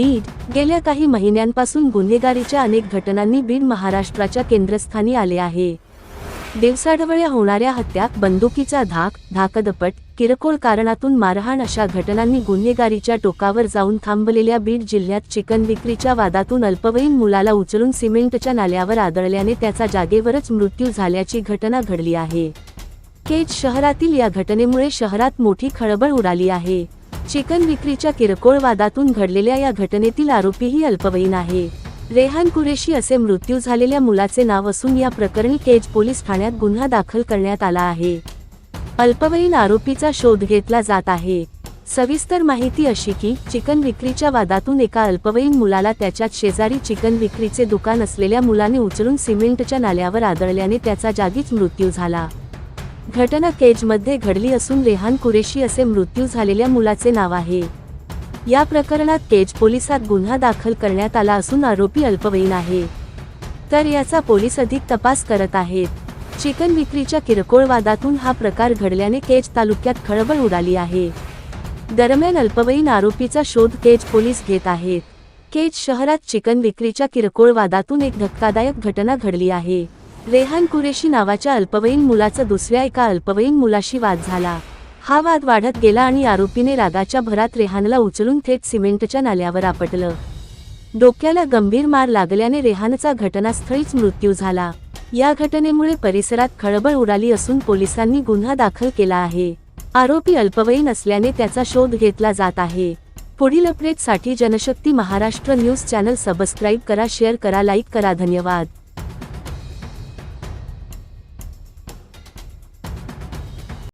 बीड. गेल्या काही महिन्यांपासून गुन्हेगारीच्या अनेक घटनांनी बीड महाराष्ट्राच्या केंद्रस्थानी आले आहे. दिवसाढवळ्या होणाऱ्या हत्या बंदुकीचा धाक धाकदपट किरकोळ कारणातून मारहाण अशा घटनांनी गुन्हेगारीच्या टोकावर जाऊन थांबलेल्या बीड जिल्ह्यात चिकन विक्रीच्या वादातून अल्पवयीन मुलाला उचलून सिमेंटच्या नाल्यावर आदळल्याने त्याचा जागेवरच मृत्यू झाल्याची घटना घडली आहे. केज शहरातील या घटनेमुळे शहरात मोठी खळबळ उडाली आहे. चिकन विक्रीच्या किरकोळ वादातून घडलेल्या या घटनेतील आरोपीही अल्पवयीन आहे. रेहान कुरेशी असे मृत्यू झालेल्या मुलाचे नाव असून या प्रकरणी केज पोलीस ठाण्यात गुन्हा दाखल करण्यात आला आहे. अल्पवयीन आरोपीचा शोध घेतला जात आहे. सविस्तर माहिती अशी की चिकन विक्रीच्या वादातून एका अल्पवयीन मुलाला त्याच्या शेजारी चिकन विक्रीचे दुकान असलेल्या मुलाने उचलून सिमेंटच्या नाल्यावर आदळल्याने त्याचा जागीच मृत्यू झाला. घटना केजमध्ये घडली असून रेहान कुरेशी असे मृत्यू झालेल्या मुलाचे नाव आहे. या प्रकरणात केज पोलिसात गुन्हा दाखल करण्यात आला असून आरोपी अल्पवयीन आहे. तर याचा पोलीस अधिक तपास करत आहेत. चिकन विक्रीच्या किरकोळ वादातून हा प्रकार घडल्याने केज तालुक्यात खळबळ उडाली आहे. दरम्यान अल्पवयीन आरोपीचा शोध केज पोलीस घेत आहेत. केज शहरात चिकन विक्रीच्या किरकोळ वादातून एक धक्कादायक घटना घडली आहे. रेहान कुरेशी नावाच्या अल्पवयीन मुलाचा दुसऱ्या एका अल्पवयीन मुलाशी वाद झाला. हा वाद वाढत गेला आणि आरोपीने रागाच्या भरात रेहानला उचलून थेट सिमेंटच्या नाल्यावर आपटलं. डोक्याला गंभीर मार लागल्याने रेहानचा घटनास्थळीच मृत्यू झाला. या घटनेमुळे परिसरात खळबळ उडाली असून पोलिसांनी गुन्हा दाखल केला आहे. आरोपी अल्पवयीन असल्याने त्याचा शोध घेतला जात आहे. पुढील अपडेटसाठी Janashakti Maharashtra news channel subscribe करा शेअर करा लाईक करा. धन्यवाद.